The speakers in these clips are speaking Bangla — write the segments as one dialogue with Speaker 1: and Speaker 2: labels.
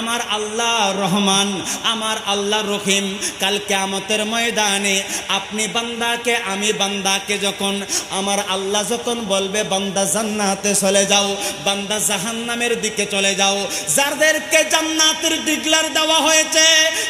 Speaker 1: আমার আল্লাহ রহমান, আমার আল্লাহ রহিম। কাল কেয়ামতের ময়দানে আপনি বান্দাকে, আমি বান্দাকে যখন, আমার আল্লাহ যখন বলবে, বান্দা জান্নাতে চলে যাও, বান্দা জাহান্নামের দিকে চলে যাও। যাদেরকে জান্নাতের ডিগলার দেওয়া হয়েছে,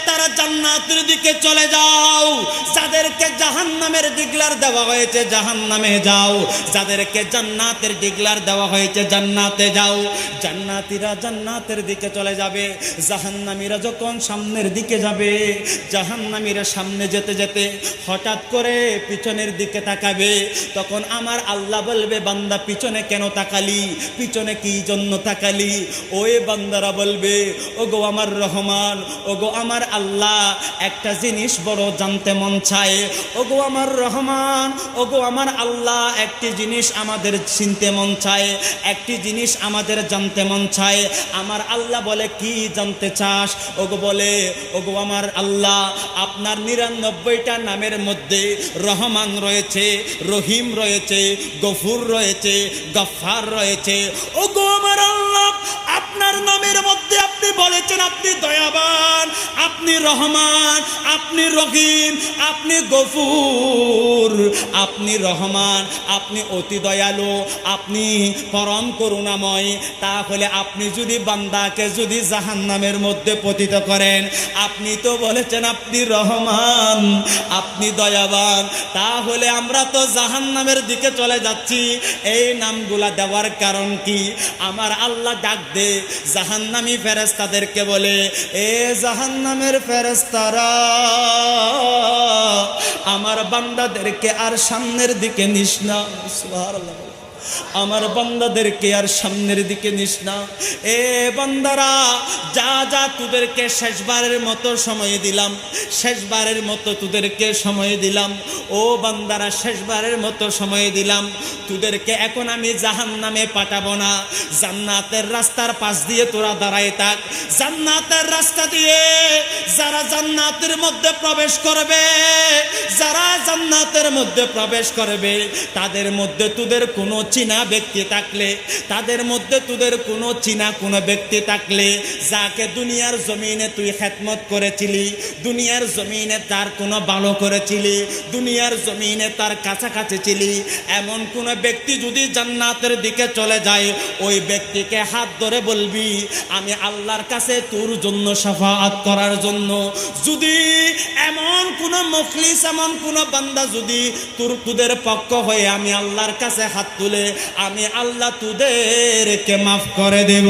Speaker 1: তারা জান্নাতের দিকে চলে যাও। যাদেরকে জাহান্নামের ডিগলার দেওয়া হয়েছে, জাহান্নামে যাও। যাদেরকে জান্নাতের ডিগলার দেওয়া হয়েছে, জান্নাতে যাও। জান্নাতীরা জান্নাতের দিকে চলে যাবে। জাহান্নামীরা যখন সামনের দিকে যাবে, জাহান্নামীরা সামনে যেতে যেতে হঠাৎ করে পিছনের দিকে তাকাবে। তখন আমার আল্লাহ বলবে, বান্দা, পিছনে কেন তাকালি? পিছনে কি জন্য তাকালি? ওই বান্দারা বলবে, ওগো আমার রহমান, ওগো আমার আল্লাহ, একটা জিনিস বড় জানতে মন চায়। ওগো আমার রহমান, ওগো আমার আল্লাহ, একটি জিনিস আমাদের চিনতে মন চায়, একটি জিনিস আমাদের জানতে মন চায়। আমার আল্লাহ বলে, কি জানতে চাস? ওগো বলে, ওগো আমার আল্লাহ, আপনার নিরানব্বইটা নামের মধ্যে রহমান রয়েছে, রহিম রয়েছে, গফুর রয়েছে গফার রয়েছে। ওগো আমার আল্লাহ, আপনার নামের মধ্যে আপনি বলেছেন আপনি দয়াবান। আপনি রহমান, আপনি রহিম, আপনি গফুর। আপনি রহমান, আপনি অতি দয়ালু, আপনি পরম করুণাময়। তাহলে আপনি যদি বান্দাকে যদি জাহান্নামের মধ্যে পতিত করেন, আপনি তো বলেছেন আপনি রহমান, আপনি দয়াবান। তাহলে আমরা তো জাহান্নামের দিকে চলে যাচ্ছি। এই নামগুলা দেওয়ার কারণ কি? আমার আল্লাহ ডাক দে। জাহান্নামী ফেরেস্তাদেরকে বলে, এ জাহান্নামের ফেরেস্তারা আমার বান্দাদেরকে আর সামনের দিকে নিস না সুবহানাল্লাহ। আমার বান্দাদেরকে আর সামনের দিকে নিস না। এ বান্দারা, যা যা তোদেরকে শেষবারের মতো সময় দিলাম, শেষবারের মতো তোদেরকে সময় দিলাম, ও বান্দারা, শেষবারের মতো সময় দিলাম, তোদেরকে এখন আমি জাহান নামে পাঠাবো না। জান্নাতের রাস্তার পাশ দিয়ে তোরা দাঁড়ায় থাক। জান্নাতের রাস্তা দিয়ে যারা জান্নাতের মধ্যে প্রবেশ করবে, যারা জান্নাতের মধ্যে প্রবেশ করবে, তাদের মধ্যে তোদের কোনো চীনা ব্যক্তি থাকলে, তাদের মধ্যে তোদের কোনো চীনা কোনো ব্যক্তি থাকলে, যাকে দুনিয়ার জমিনে তুই খেদমত করেছিলি, দুনিয়ার জমিনে তার কোনো ভালো করেছিলি, দুনিয়ার জমিনে তার কাছাকাছি ছিলি, এমন কোনো ব্যক্তি যদি জান্নাতের দিকে চলে যায়, ওই ব্যক্তিকে হাত ধরে বলবি, আমি আল্লাহর কাছে তোর জন্য সাফাত করার জন্য। যদি এমন কোন মখলিস, এমন কোন বান্দা যদি তোর তোদের পক্ষ হয়ে আমি আল্লাহর কাছে হাত তুলে আমি আল্লাহ তোদেরকে মাফ করে দেব।